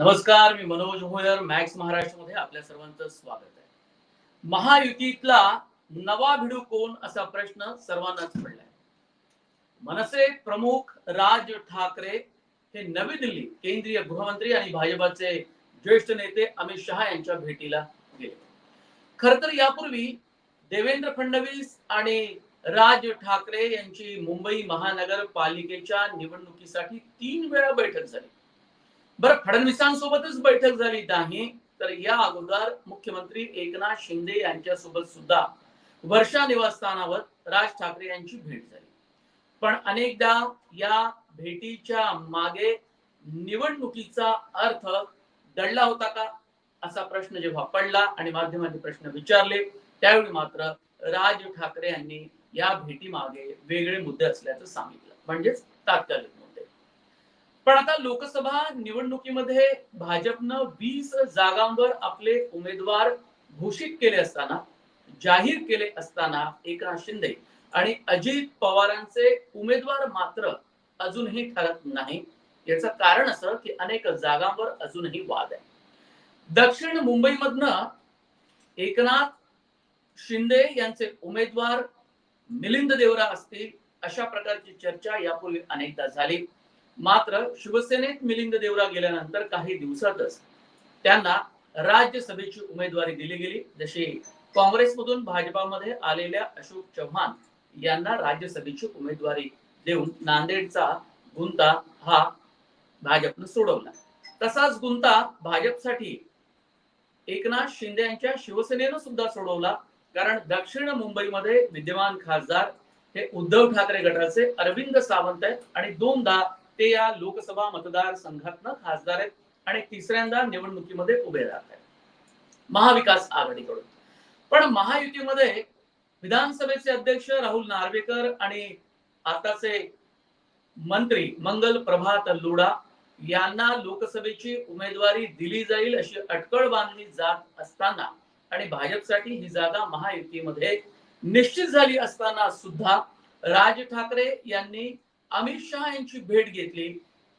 नमस्कार मी मनोज भोयर मॅक्स महाराष्ट्रमध्ये आपल्या सर्वांचं स्वागत आहे. महायुतीतला नवा भिडू कोण असा प्रश्न सर्वांनाच पडलाय. मनसे प्रमुख राज ठाकरे हे नवी दिल्ली केंद्रीय गृहमंत्री आणि भाजपाचे ज्येष्ठ नेते अमित शहा यांच्या भेटीला गेले. खर तर यापूर्वी देवेंद्र फडणवीस आणि राज ठाकरे यांची मुंबई महानगरपालिकेच्या निवडणुकीसाठी तीन वेळा बैठक झाली. बरं फडणवीसांसोबतच बैठक झाली नाही तर या अगोदर मुख्यमंत्री एकनाथ शिंदे यांच्यासोबत सुद्धा वर्षा निवासस्थानावर राज ठाकरे यांची भेट झाली. पण अनेकदा या भेटीच्या मागे निवडणुकीचा अर्थ दडला होता का? असा प्रश्न जेव्हा पडला आणि माध्यमांनी प्रश्न विचारले त्यावेळी मात्र राज ठाकरे यांनी या भेटी मागे वेगळे मुद्दे असल्याचं सांगितलं. म्हणजेच तात्कालिक पण आता लोकसभा निवडणुकीमध्ये भाजपनं वीस जागांवर आपले उमेदवार घोषित केले असताना जाहीर केले असताना एकनाथ शिंदे आणि अजित पवारांचे उमेदवार मात्र अजूनही ठरत नाही. याचं कारण असं की अनेक जागांवर अजूनही वाद आहे. दक्षिण मुंबईमधनं एकनाथ शिंदे यांचे उमेदवार मिलिंद देवरा असतील अशा प्रकारची चर्चा यापूर्वी अनेकदा झाली. मात्र शिवसेनेत मिलिंद देवरा गेल्यानंतर काही दिवसातच त्यांना राज्यसभेची उमेदवारी दिली गेली. जशी काँग्रेसमधून भाजपामध्ये आलेल्या अशोक चव्हाण यांना राज्यसभेची उमेदवारी देऊन नांदेडचा गुंता हा भाजपनं सोडवला. तसाच गुंता भाजपसाठी एकनाथ शिंदे यांच्या शिवसेनेनं सुद्धा सोडवला. कारण दक्षिण मुंबईमध्ये विद्यमान खासदार हे उद्धव ठाकरे गटाचे अरविंद सावंत आहेत आणि दोनदा ते या लोकसभा मतदारसंघातनं खासदार आहेत आणि तिसऱ्यांदा निवडणुकीमध्ये उभे राहत आहेत. महाविकास आघाडीकडून. पण महायुतीमध्ये विधानसभेचे अध्यक्ष राहुल नार्वेकर आणि आताचे मंत्री मंगल प्रभात लोडा यांना लोकसभेची उमेदवारी दिली जाईल अशी अटकळ बांधली जात असताना आणि भाजपसाठी ही जागा महायुतीमध्ये निश्चित झाली असताना सुद्धा राज ठाकरे यांनी अमित शहा यांची भेट घेतली.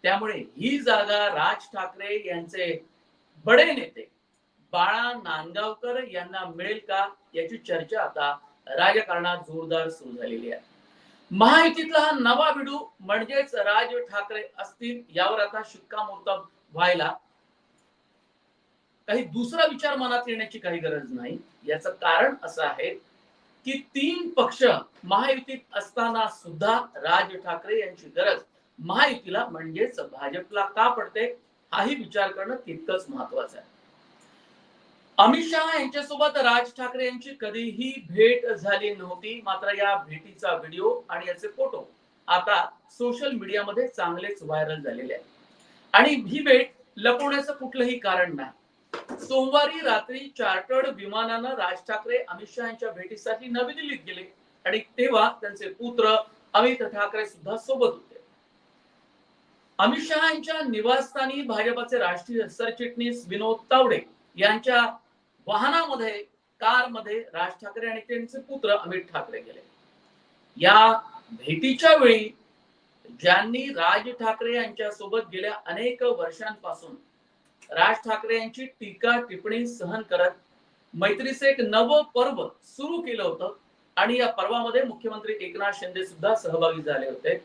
त्यामुळे ही जागा राज ठाकरे यांचे बडे नेते बाळा नांदगावकर यांना मिळेल का याची चर्चा आता राजकारणात जोरदार सुरू झालेली आहे. महायुतीतला हा नवा बिडू म्हणजेच राज ठाकरे असतील यावर आता शिक्कामोर्तब व्हायला काही दुसरा विचार मनात येण्याची काही गरज नाही. याच कारण असं आहे की तीन पक्ष महायुतीत असताना सुद्धा राज ठाकरे यांची गरज महायुतीला म्हणजेच भाजपला का पडते हाही विचार करणं तितकंच महत्वाचं आहे. अमित शहा यांच्यासोबत राज ठाकरे यांची कधीही भेट झाली नव्हती मात्र या भेटीचा व्हिडिओ आणि याचे फोटो आता सोशल मीडियामध्ये चांगलेच व्हायरल झालेले आहेत. आणि ही भेट लपवण्याचं कुठलंही कारण नाही. सोमवारी रात्री चार्टर्ड विमानानं राज ठाकरे अमित शहा यांच्या भेटीसाठी नवी दिल्लीत गेले. आणि तेव्हा त्यांचे पुत्र अमित ठाकरे सुद्धा सोबत होते. अमित शहा यांच्या निवासस्थानी भाजपाचे राष्ट्रीय सरचिटणीस विनोद तावडे यांच्या वाहनामध्ये कारमध्ये राज ठाकरे आणि त्यांचे पुत्र अमित ठाकरे गेले. या भेटीच्या वेळी ज्यांनी राज ठाकरे यांच्या सोबत गेल्या अनेक वर्षांपासून राज ठाकरे यांची टीका टिप्पणी सहन करत मैत्रीचे एक नव पर्व सुरू केलं होतं. आणि या पर्वामध्ये मुख्यमंत्री एकनाथ शिंदे सुद्धा सहभागी झाले होते.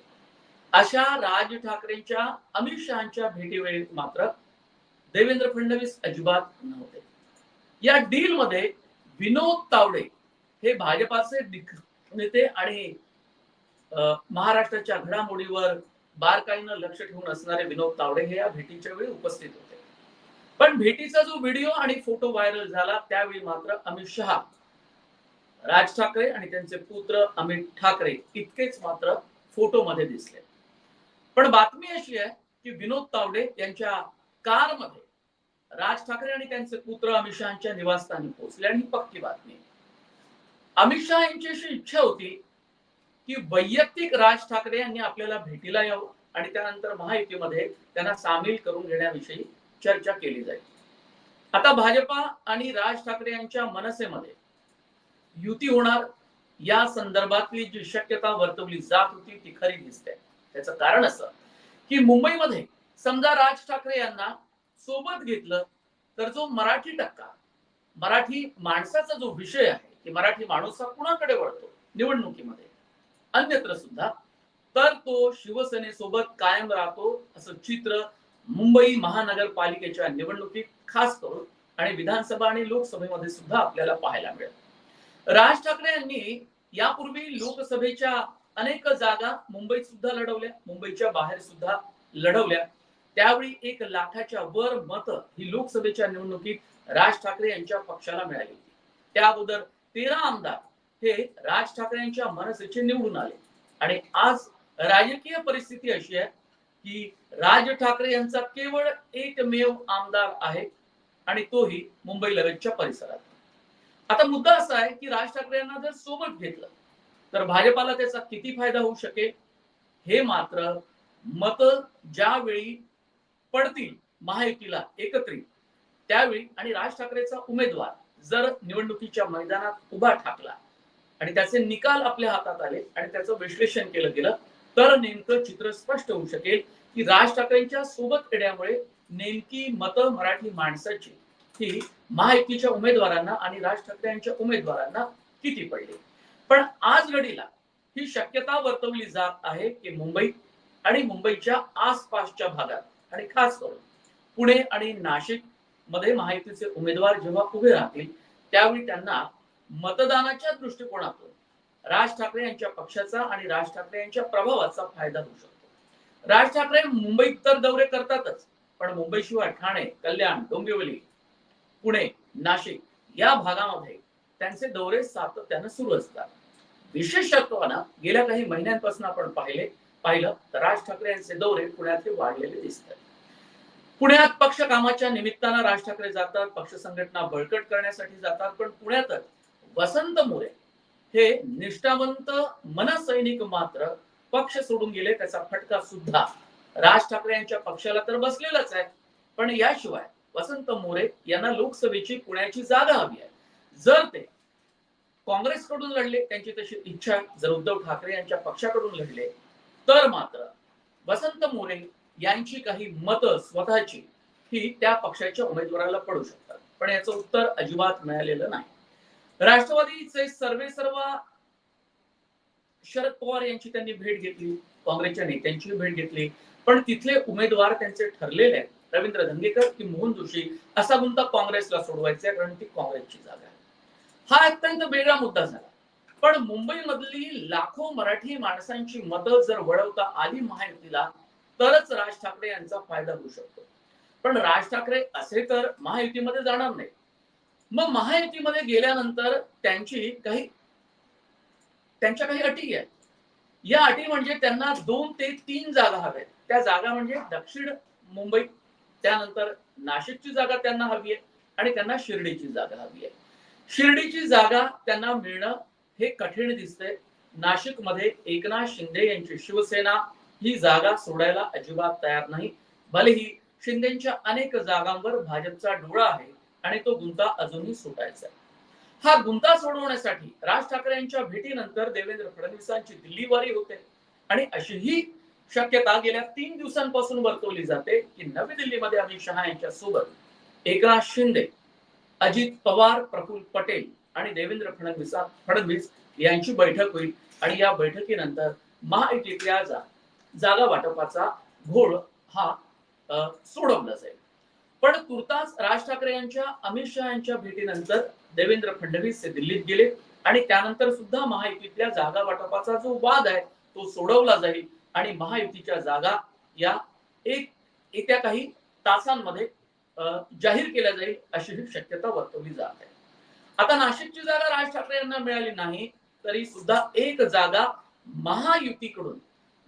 अशा राज ठाकरेंच्या अमित शहाच्या भेटीवेळी मात्र देवेंद्र फडणवीस अजिबात नव्हते. या डील मध्ये विनोद तावडे हे भाजपाचे नेते आणि महाराष्ट्राच्या घडामोडीवर बारकाईनं लक्ष ठेवून असणारे विनोद तावडे हे या भेटीच्या वेळी उपस्थित होते. पण भेटीचा जो व्हिडिओ आणि फोटो व्हायरल झाला त्यावेळी मात्र अमित शहा राज ठाकरे आणि त्यांचे पुत्र अमित ठाकरे इतकेच मात्र फोटो मध्ये दिसले. पण बातमी अशी आहे की विनोद तावडे यांच्या कारमध्ये राज ठाकरे आणि त्यांचे पुत्र अमित शहाच्या निवासस्थानी पोहोचले. आणि पक्की बातमी अमित शहा यांची अशी इच्छा होती की वैयक्तिक राज ठाकरे यांनी आपल्याला भेटीला यावं आणि त्यानंतर महायुतीमध्ये त्यांना सामील करून घेण्याविषयी चर्चा केली जाईल. आता भाजपा आणि राज ठाकरे यांच्या मनसेमध्ये युती होणार या संदर्भातली जी शक्यता वर्तवली जात होती ती खरी दिसते. त्याचं कारण असं की मुंबईमध्ये समजा राज ठाकरे यांना सोबत घेतलं तर जो मराठी टक्का मराठी माणसाचा जो विषय आहे की मराठी माणूस हा कुणाकडे वळतो? निवडणुकीमध्ये. अन्यत्र सुद्धा. तर तो शिवसेनेसोबत कायम राहतो असं चित्र मुंबई महानगरपालिकेच्या निवडणुकीत खास करून आणि विधानसभा आणि लोकसभेमध्ये सुद्धा आपल्याला पाहायला मिळेल. राज ठाकरे यांनी यापूर्वी लोकसभेच्या अनेक जागा मुंबईत सुद्धा लढवल्या मुंबईच्या बाहेर सुद्धा लढवल्या. त्यावेळी एक लाखाच्या वर मत ही लोकसभेच्या निवडणुकीत राज ठाकरे यांच्या पक्षाला मिळाली होती. त्या अगोदर तेरा आमदार हे राज ठाकरे यांच्या मनसेचे निवडून आले. आणि आज राजकीय परिस्थिती अशी आहे की राज ठाकरे यांचा केवळ एकमेव आमदार आहे आणि तोही मुंबई लगतच्या परिसरात. आता मुद्दा असा आहे की राज ठाकरे यांना जर सोबत घेतलं तर भाजपाला त्याचा किती फायदा होऊ शकेल? हे मात्र मत ज्यावेळी पडतील महायुतीला एकत्रित त्यावेळी आणि राज ठाकरेचा उमेदवार जर निवडणुकीच्या मैदानात उभा ठाकला आणि त्याचे निकाल आपल्या हातात आले आणि त्याचं विश्लेषण केलं गेलं तर नेमकं चित्र स्पष्ट होऊ शकेल की राज ठाकरेंच्या सोबत येण्यामुळे नेमकी मतं मराठी माणसाची ही महायुतीच्या उमेदवारांना आणि राज ठाकरे यांच्या उमेदवारांना किती पडली. पण आज घडीला ही शक्यता वर्तवली जात आहे की मुंबई आणि मुंबईच्या आसपासच्या भागात. आणि खास करून पुणे आणि नाशिकमध्ये महायुतीचे उमेदवार जेव्हा उभे राहतील त्यावेळी त्यांना मतदानाच्या दृष्टिकोनातून राज ठाकरे यांच्या पक्षाचा आणि राज ठाकरे यांच्या प्रभावाचा फायदा होऊ शकतो. राज ठाकरे मुंबईत तर दौरे करतातच पण मुंबईशिवाय ठाणे कल्याण डोंबिवली पुणे नाशिक या भागामध्ये त्यांचे दौरे सातत्यानं सुरू असतात. विशेषत्वानं गेल्या काही महिन्यांपासून आपण पाहिले पाहिलं तर राज ठाकरे यांचे दौरे पुण्यातले वाढलेले दिसतात. पुण्यात पक्ष कामाच्या निमित्तानं राज ठाकरे जातात पक्ष संघटना बळकट करण्यासाठी जातात पण पुण्यातच वसंत मोरे हे निष्ठावंत मनसैनिक मात्र पक्ष सोडून गेले त्याचा फटका सुद्धा. राज ठाकरे यांच्या पक्षाला तर बसलेलाच आहे. पण याशिवाय वसंत मोरे यांना लोकसभेची पुण्याची जागा हवी आहे. जर ते काँग्रेसकडून लढले त्यांची तशी इच्छा जर उद्धव ठाकरे यांच्या पक्षाकडून लढले तर मात्र वसंत मोरे यांची काही मतं स्वतःची ही त्या पक्षाच्या उमेदवाराला पडू शकतात. पण याचं उत्तर अजिबात मिळालेलं नाही. राष्ट्रवादीचे सर्वे सर्व शरद पवार यांची त्यांनी भेट घेतली काँग्रेसच्या नेत्यांची भेट घेतली पण तिथले उमेदवार त्यांचे ठरलेले आहेत. रवींद्र धंगेकर की मोहन जोशी असा गुंता काँग्रेसला सोडवायचा आहे कारण ती काँग्रेसची जागा आहे. हा अत्यंत वेगळा मुद्दा झाला. पण मुंबईमधली लाखो मराठी माणसांची मतं जर वळवता आली महायुतीला तरच राज ठाकरे यांचा फायदा होऊ शकतो. पण राज ठाकरे असे तर महायुतीमध्ये जाणार नाही मग महायुतीमध्ये गेल्यानंतर त्यांची काही त्यांच्या काही अटी आहेत. या अटी म्हणजे त्यांना दोन ते तीन जागा हव्यात. त्या जागा म्हणजे दक्षिण मुंबई त्यानंतर नाशिकची जागा त्यांना हवी आहे आणि त्यांना शिर्डीची जागा हवी आहे. शिर्डीची जागा त्यांना मिळणं हे कठीण दिसतंय. नाशिकमध्ये एकनाथ शिंदे यांची शिवसेना ही जागा सोडायला अजिबात तयार नाही. भलेही शिंदेच्या अनेक जागांवर भाजपचा डोळा आहे आणि तो गुंता अजूनही सुटायचा आहे. हा गुंता सोडवण्यासाठी राज ठाकरे यांच्या भेटीनंतर देवेंद्र फडणवीसांची दिल्लीवारी होते. आणि अशीही शक्यता गेल्या तीन दिवसांपासून वर्तवली जाते की नवी दिल्लीमध्ये अमित शहा यांच्या सोबत एकनाथ शिंदे अजित पवार प्रफुल्ल पटेल आणि देवेंद्र फडणवीस फडणवीस यांची बैठक होईल. आणि या बैठकीनंतर महायुतीतल्या जागा वाटपाचा घोळ हा सोडवला जाईल. पण तुर्तास राज ठाकरे यांच्या अमित शहा यांच्या भेटीनंतर देवेंद्र फडणवीस हे दिल्लीत गेले. आणि त्यानंतर सुद्धा महायुतीतल्या जागा वाटपाचा जो वाद आहे तो सोडवला जाईल. आणि महायुतीच्या जागा या एक येत्या काही तासांमध्ये जाहीर केल्या जाईल अशी ही शक्यता वर्तवली जात आहे. आता नाशिकची जागा राज ठाकरे यांना मिळाली नाही तरी सुद्धा एक जागा महायुतीकडून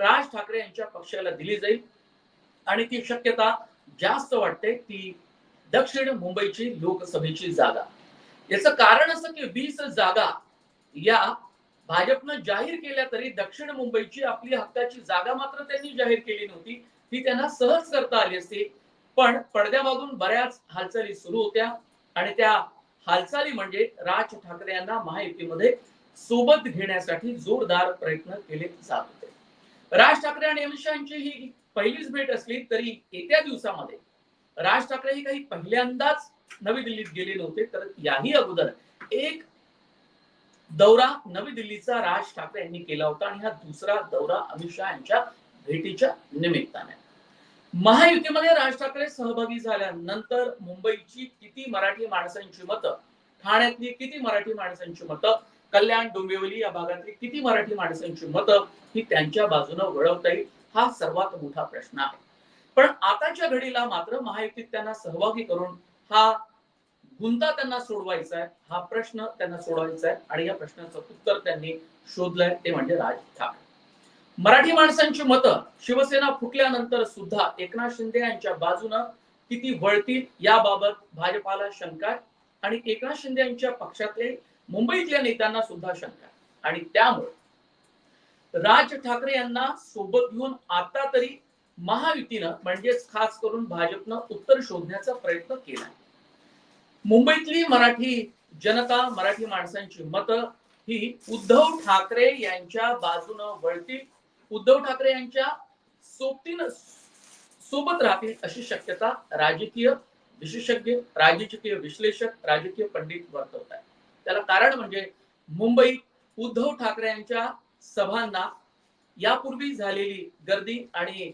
राज ठाकरे यांच्या पक्षाला दिली जाईल. आणि ती शक्यता जास्त वाटते ती दक्षिण मुंबईची लोकसभेची जागा. याचं कारण असं की वीस जागा या भाजपनं जाहीर केल्या तरी दक्षिण मुंबईची आपली हक्काची जागा मात्र त्यांनी जाहीर केली नव्हती. ती त्यांना सहज करता आली असती. पण पडद्यामागून बऱ्याच हालचाली सुरू होत्या आणि त्या हालचाली म्हणजे राज ठाकरे यांना महायुतीमध्ये सोबत घेण्यासाठी जोरदार प्रयत्न केले जात होते. राज ठाकरे आणि अमित शहाची ही पहिलीच भेट असली तरी येत्या दिवसामध्ये राज ठाकरे हे काही पहिल्यांदाच नवी दिल्लीत गेले नव्हते तर याही अगोदर एक दौरा नवी दिल्लीचा राज ठाकरे यांनी केला होता आणि हा दुसरा दौरा अमित शहा यांच्या भेटीच्या निमित्ताने. महायुतीमध्ये राज ठाकरे सहभागी झाल्यानंतर मुंबईची किती मराठी माणसांची मतं ठाण्यातली किती मराठी माणसांची मतं कल्याण डोंबिवली या भागातली किती मराठी माणसांची मतं ही त्यांच्या बाजूने वळवता येईल. हा सर्वात मोठा प्रश्न आहे. पण आताच्या घडीला मात्र महायुतीत त्यांना सहभागी करून हा गुंता त्यांना सोडवायचा आहे हा प्रश्न त्यांना सोडवायचा आहे आणि या प्रश्नाचं उत्तर त्यांनी शोधलंय ते म्हणजे राज ठाकरे. मराठी माणसांची मतं शिवसेना फुटल्यानंतर सुद्धा एकनाथ शिंदे यांच्या बाजूनं किती वळतील याबाबत भाजपाला शंका आहे आणि एकनाथ शिंदे यांच्या पक्षातले मुंबईतल्या नेत्यांना सुद्धा शंका आहे. आणि त्यामुळे राज ठाकरे यांना सोबत घेऊन आता तरी महायुतीनं म्हणजेच खास करून भाजपनं उत्तर शोधण्याचा प्रयत्न केला मुंबईतली मराठी जनता मराठी माणसांची मतं ही उद्धव ठाकरे यांच्या बाजूनं वळतील. उद्धव ठाकरे यांच्या सोबतीनं सोबत राहतील अशी शक्यता राजकीय विशेषज्ञ राजकीय विश्लेषक राजकीय पंडित वर्तवत आहेत त्याला कारण म्हणजे मुंबईत उद्धव ठाकरे यांच्या सभांना यापूर्वी झालेली गर्दी आणि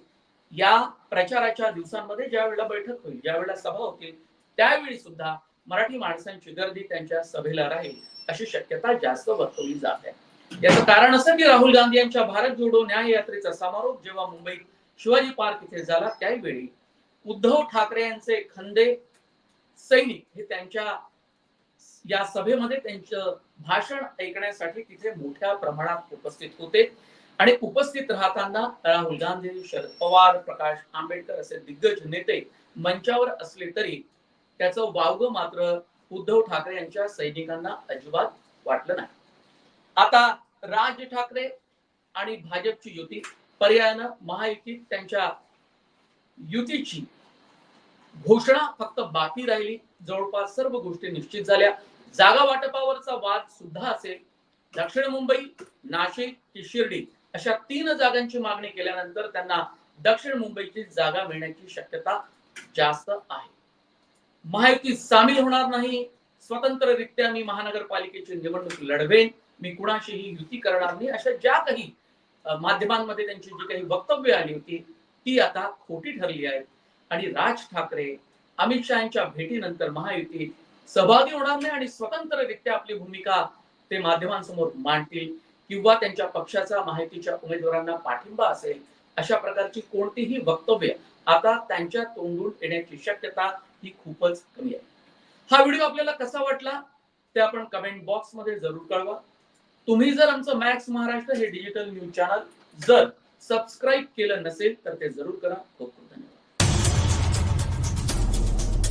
या प्रचाराच्या दिवसांमध्ये ज्या वेळेला बैठक होईल ज्या वेळेला सभा होतील त्यावेळी सुद्धा मराठी माणसांची गर्दी त्यांच्या सभेला राहील अशी शक्यता जास्त वर्तवली जात आहे. याचं कारण असं की राहुल गांधी यांच्या भारत जोडो न्याय यात्रेचा समारोप जेव्हा मुंबईत शिवाजी पार्क इथे झाला त्यावेळी उद्धव ठाकरे यांचे खंदे सैनिक हे त्यांच्या या सभेमध्ये त्यांचं भाषण ऐकण्यासाठी तिथे मोठ्या प्रमाणात उपस्थित होते. आणि उपस्थित राहताना राहुल गांधी शरद पवार प्रकाश आंबेडकर असे दिग्गज नेते मंचावर असले तरी त्याचं वावग मात्र उद्धव ठाकरे यांच्या सैनिकांना अजिबात वाटलं नाही. आता राज ठाकरे आणि भाजपची युती पर्यायानं महायुतीत त्यांच्या युतीची घोषणा फक्त बाकी राहिली. जवळपास सर्व गोष्टी निश्चित झाल्या. जागा वाटपावरचा वाद सुद्धा असेल दक्षिण मुंबई नाशिक की शिर्डी अशा तीन जागांची मागणी केल्यानंतर त्यांना दक्षिण मुंबईची जागा मिळण्याची शक्यता जास्त आहे. माहिती सामील होणार नाही. स्वतंत्ररित्या मी महानगरपालिकेची निवडणूक लढवेन. मी कुणाशीही युती करणार नाही. अशा ज्या काही माध्यमांमध्ये त्यांची जी काही वक्तव्य आली होती ती आता खोटी ठरली आहेत. आणि राज ठाकरे अमित शहा यांच्या भेटीनंतर महायुतीत सहभागी होणार नाही आणि स्वतंत्ररित्या आपली भूमिका ते माध्यमांसमोर मांडतील किंवा त्यांच्या पक्षाचा माहितीच्या उमेदवारांना पाठिंबा असेल अशा प्रकारची कोणतीही वक्तव्य आता त्यांच्या तोंडून येण्याची शक्यता ही खूपच कमी आहे. हा व्हिडिओ आपल्याला कसा वाटला ते आपण कमेंट बॉक्समध्ये जरूर कळवा. तुम्ही जर आमचं मॅक्स महाराष्ट्र हे डिजिटल न्यूज चॅनल जर सबस्क्राईब केलं नसेल तर ते जरूर करा. खूप खूप